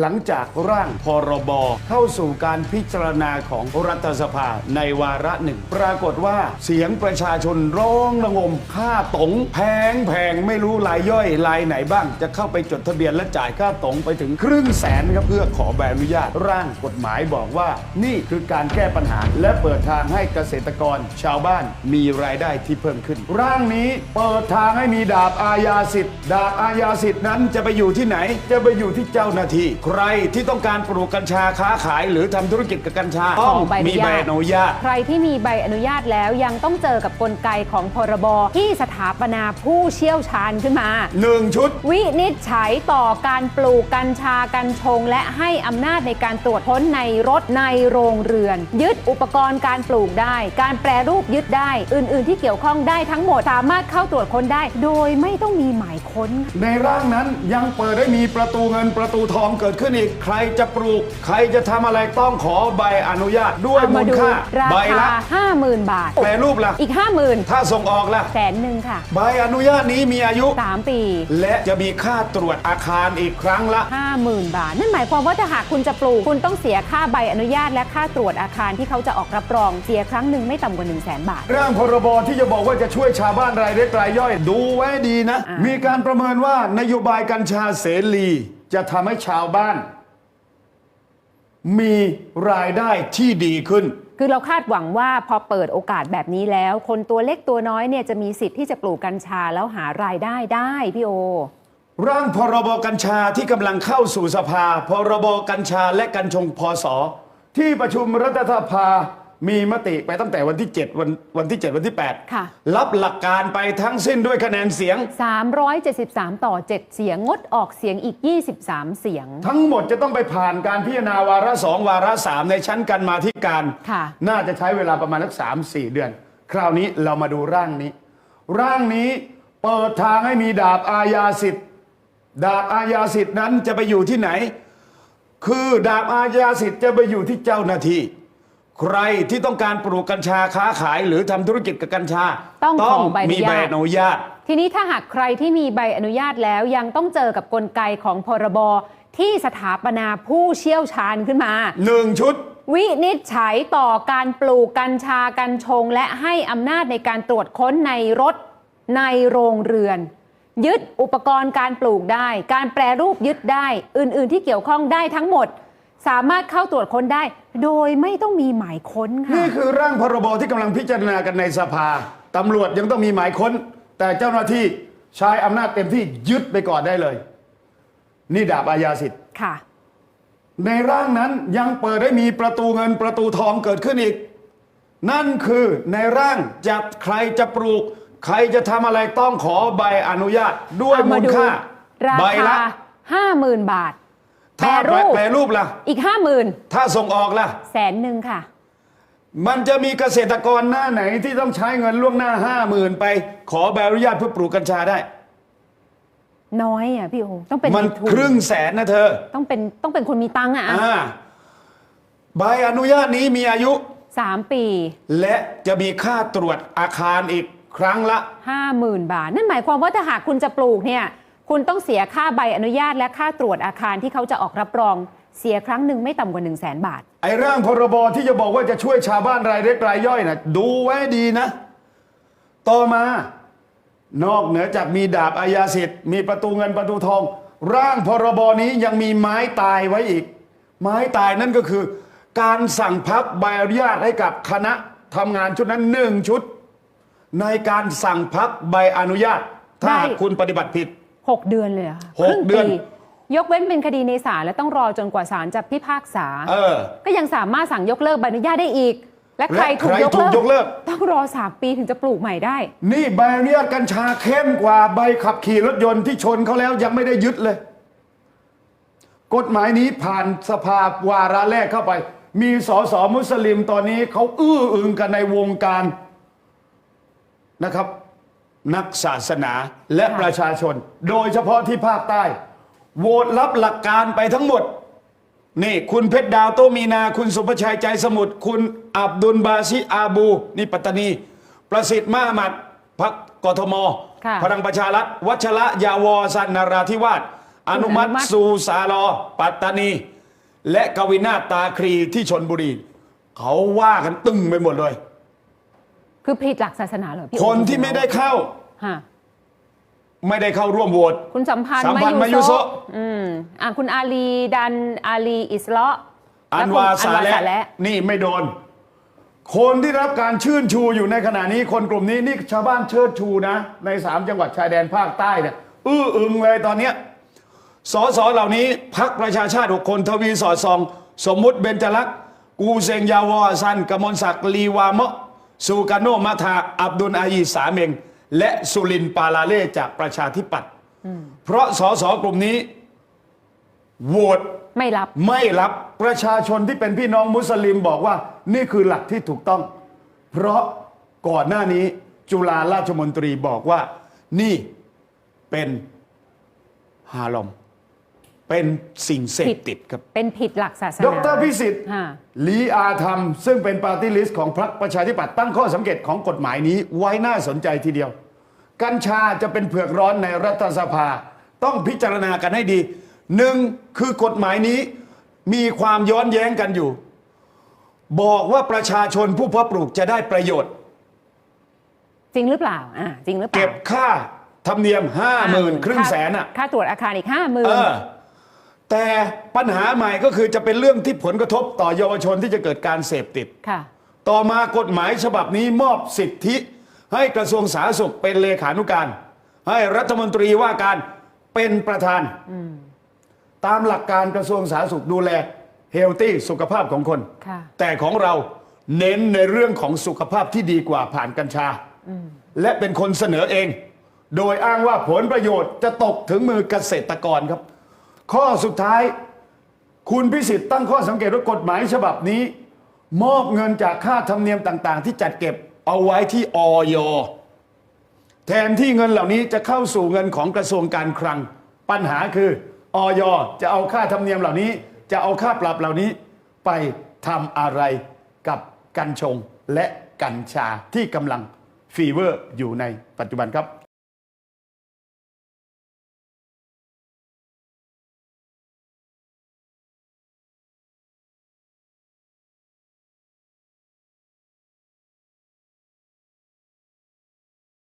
หลังจากร่างพรบ เข้าสู่การพิจารณาของรัฐสภาในวาระหนึ่ง ปรากฏว่าเสียงประชาชนร้องระงมค่าตงแพงแพงไม่รู้รายย่อยรายไหนบ้าง จะเข้าไปจดทะเบียนและจ่ายค่าตงไปถึงครึ่งแสนครับเพื่อขอใบอนุญาตร่างกฎหมายบอกว่า นี่คือการแก้ปัญหา และเปิดทางให้เกษตรกร ชาวบ้านมีรายได้ที่เพิ่มขึ้น ร่างนี้เปิดทางให้มีดาบอาญาสิทธิ์ดาบอาญาสิทธิ์นั้นจะไปอยู่ที่ไหน จะไปอยู่ที่เจ้าหน้าที่ใครที่ต้องการปลูกกัญชาค้าขายหรือทำธุรกิจกับกัญชาต้องขอใบอนุญาตมีใบอนุญาต ใครที่มีใบอนุญาตแล้วยังต้องเจอกับกลไกของพรบที่ส ถาปนาผู้เชี่ยวชาญขึ้นมา หนึ่งชุด วินิจฉัยต่อการปลูกกัญชากัญชง และให้อำนาจในการตรวจค้นในรถในโรงเรือน ยึดอุปกรณ์การปลูกได้ การแปรรูปยึดได้ อื่น ๆ ที่เกี่ยวข้องได้ทั้งหมดสามารถเข้าตรวจค้นได้ โดยไม่ต้องมีหมายค้น ในร่างนั้นยังเปิดได้มีประตูเงินประตูทองเกิดขึ้นอีก ใครจะปลูก ใครจะทำอะไรต้องขอใบอนุญาตด้วยเอามูมาลดูค่าราใบคาละ50,000 บาทแปรรูปละอีก 50,000 ถ้าส่งออกละแสนหนึ่งค่ะใบอนุญาตนี้มีอายุ 3 ปี และจะมีค่าตรวจอาคารอีกครั้งละ 50,000 บาท นั่นหมายความว่าถ้าหากคุณจะปลูก คุณต้องเสียค่าใบอนุญาตและค่าตรวจอาคารที่เขาจะออกรับรองเสียครั้งหนึ่งไม่ต่ำกว่า 1 0 0 0 0แบาท ร่างพรบที่จะบอกว่าจะช่วยชาวบ้านรายเล็กรายย่อย ดูไว้ดีนะ อ่ามีมีการประเมินว่านโยบายกัญชาเสรีจะทำให้ชาวบ้าน มีรายได้ที่ดีขึ้น คือเราคาดหวังว่าพอเปิดโอกาสแบบนี้แล้ว คนตัวเล็กตัวน้อยเนี่ยจะมีสิทธิ์ที่จะปลูกกัญชาแล้วหารายได้ได้พี่โอ ร่างพรบกัญชาที่กำลังเข้าสู่สภา พรบกัญชาและกัญชงพศที่ประชุมรัฐสภา มีมติไปตั้งแต่วันที่ 7 วันวันที่ 7 วันที่8ค่ะรับหลักการไปทั้งสิ้นด้วยคะแนนเสียง 373 ต่อ 7 เสียงงดออกเสียงอีก 23 เสียง ทั้งหมดจะต้องไปผ่านการพิจารณาวาระสองวาระสามในชั้นกันมาธิการ ค่ะ น่าจะใช้เวลาประมาณสักสามสี่เดือน คราวนี้เรามาดูร่างนี้ ร่างนี้เปิดทางให้มีดาบอาญาสิทธิ์ ดาบอาญาสิทธิ์นั้นจะไปอยู่ที่ไหน คือดาบอาญาสิทธิ์จะไปอยู่ที่เจ้าหน้าที่ ใครที่ต้องการปลูกกัญชาค้าขาย หรือทำธุรกิจกับกัญชาต้องขอใบอนุญาต มีใบอนุญาต ทีนี้ถ้าหากใครที่มีใบอนุญาตแล้วยังต้องเจอกับกลไกของพรบที่สถาปนาผู้เชี่ยวชาญขึ้นมาหนึ่งชุด วินิจฉัยต่อการปลูกกัญชากัญชง และให้อำนาจในการตรวจค้นในรถในโรงเรือน ยึดอุปกรณ์การปลูกได้ การแปรรูปยึดได้ อื่น ๆ ที่เกี่ยวข้องได้ทั้งหมด สามารถเข้าตรวจค้นได้ โดยไม่ต้องมีหมายค้นค่ะ นี่คือร่างพรบที่กำลังพิจารณากันในสภาตำรวจยังต้องมีหมายค้น แต่เจ้าหน้าที่ใช้อำนาจเต็มที่ยึดไปก่อนได้เลย นี่ดาบอาญาสิทธิ์ ค่ะ ในร่างนั้นยังเปิดให้มีประตูเงินประตูทองเกิดขึ้นอีก นั่นคือในร่างจะใครจะปลูก ใครจะทำอะไรต้องขอใบอนุญาตด้วยเอามูมาลดูค่าราใบคาละห้าหมื่นบาท ถ้าแปรรูป แปรรูปล่ะ อีกห้าหมื่นถ้าส่งออกล่ะ แสนหนึ่งค่ะ มันจะมีเกษตรกรหน้าไหนที่ต้องใช้เงินล่วงหน้าห้าหมื่นไป ขอใบอนุญาตเพื่อปลูกกัญชาได้ น้อยอะพี่โอต้องเป็นมันในทุนครึ่งแสนนะเธอต้องเป็นต้องเป็นคนมีตังค์อะอ่าใบอนุญาตนี้มีอายุ สามปีและจะมีค่าตรวจอาคารอีกครั้งละ ห้าหมื่นบาท นั่นหมายความว่าถ้าหากคุณจะปลูกเนี่ย คุณต้องเสียค่าใบอนุญาตและค่าตรวจอาคารที่เขาจะออกรับรองเสียครั้งหนึ่งไม่ต่ำกว่า 1 0 0 0 0แสนบาท ไอ้ร่างพรบที่จะบอกว่าจะช่วยชาวบ้านรายเล็กรายย่อยนะดูไว้ดีนะ ต่อมา นอกเหนือจากมีดาบอาญาสิทธิ์มีประตูเงินประตูทอง ร่างพรบนี้ยังมีไม้ตายไว้อีก ไม้ตายนั่นก็คือ การสั่งพับใบอนุญาตให้กับคณะทำงานชุดนั้นหนึ่งชุด ในการสั่งพับใบอนุญาต ถ้าหากได้ คุณปฏิบัติผิด 6 เดือนเลยเหรอหกครึ่งเดือน ปียกเว้นเป็นคดีในศาลและต้องรอจนกว่าศาลจะพิพากษา เออ ก็ยังสามารถสั่งยกเลิกใบอนุญาตได้อีก และใครและถูกใครยกถูกยกเลิเลิกกต้องรอ 3 ปีถึงจะปลูกใหม่ได้ นี่ใบอนุญาตกัญชาเข้มกว่าใบขับขี่รถยนต์ที่ชนเขาแล้วยังไม่ได้ยึดเลย กฎหมายนี้ผ่านสภาวาระแรกเข้าไป มีสสมุสลิมตอนนี้เขาอื้ออึงกันในวงการนะครับ นักศาสนาและค่ะประชาชน โดยเฉพาะที่ภาคใต้ โหวตรับหลักการไปทั้งหมด นี่คุณเพชรดาวโตมีนา คุณสุภชัยใจสมุทรคุณอับดุลบาซิอาบู นี่ปัตตานี ประสิทธิ์มาหมัดพักกทมค่ะพลังประชารัฐวัชระยาวอสันนาราธิวาสอนุมัติอนุมัติสู่สาลอ ปัตตานี และกวินาศตาครีที่ชนบุรี เขาว่ากันตึงไปหมดเลย คือผิดหลักศาสนาเหรอพี่คนที่ไม่ได้เข้า ฮะไม่ได้เข้าร่วมโหวต คุณสัมพันธ์สัมพันธ์มามายุยุโซะโซะ อืมอะคุณอาลีดันอาลีอิสเลาะห์อันและคุณวาอัสานวาและสาและ นี่ไม่โดน คนที่รับการชื่นชูอยู่ในขณะนี้คนกลุ่มนี้นี่ชาวบ้านเชิดชูนะ ในสามจังหวัดชายแดนภาคใต้เนี่ยอื้ออึงเลยตอนเนี้ยสอสอเหล่านี้พักประชาชาติหกคนทวีสอดส่อง สมมุติเบญจลักษณ์กูเซงยาวอซันกมลศักดิ์ลีวามะ ซูกาโนมาทาอับดุลอายีสาเมง และสุรินทร์ปาลาเล่จากประชาธิปัตย์เพราะสอสอกลุ่มนี้โหวตไม่รับไม่รับประชาชนที่เป็นพี่น้องมุสลิมบอกว่า นี่คือหลักที่ถูกต้อง เพราะก่อนหน้านี้จุฬาราชมนตรีบอกว่านี่เป็นฮารอม เป็นสิ่งเสพติดครับ เป็นผิดหลักศาสนา ดรพิสิทธิ์ฮะลีอาธรรม ซึ่งเป็นปาร์ตี้ลิสต์ของพรรคประชาธิปัตย์ตั้งข้อสังเกตของกฎหมายนี้ไว้น่าสนใจทีเดียว กัญชาจะเป็นเผือกร้อนในรัฐสภา ต้องพิจารณากันให้ดีหนึ่งคือกฎหมายนี้มีความย้อนแย้งกันอยู่ บอกว่าประชาชนผู้เพาะปลูกจะได้ประโยชน์ จริงหรือเปล่าอ่าจริงหรือเปล่าเก็บค่าธรรมเนียมห้าหมื่นครึ่งแสนอะ ค่าตรวจอาคารอีกห้าหมื่นเออ แต่ปัญหาใหม่ก็คือจะเป็นเรื่องที่ผลกระทบต่อเยาวชนที่จะเกิดการเสพติด ค่ะ ต่อมากฎหมายฉบับนี้มอบสิทธิ ให้กระทรวงสาธารณสุขเป็นเลขานุการ ให้รัฐมนตรีว่าการเป็นประธานตามหลักการกระทรวงสาธารณสุขดูแลเฮลตี้สุขภาพของคน ค่ะ แต่ของเราเน้นในเรื่องของสุขภาพที่ดีกว่าผ่านกัญชา และเป็นคนเสนอเอง โดยอ้างว่าผลประโยชน์จะตกถึงมือเกษตรกรครับ ข้อสุดท้าย คุณพิสิทธิ์ตั้งข้อสังเกตว่ากฎหมายฉบับนี้ มอบเงินจากค่าธรรมเนียมต่างๆ ที่จัดเก็บเอาไว้ที่ออยแทนที่เงินเหล่านี้จะเข้าสู่เงินของกระทรวงการคลัง ปัญหาคือออยจะเอาค่าธรรมเนียมเหล่านี้ จะเอาค่าปรับเหล่านี้ไปทำอะไรกับกัญชงและกัญชาที่กำลังฟีเวอร์อยู่ในปัจจุบันครับ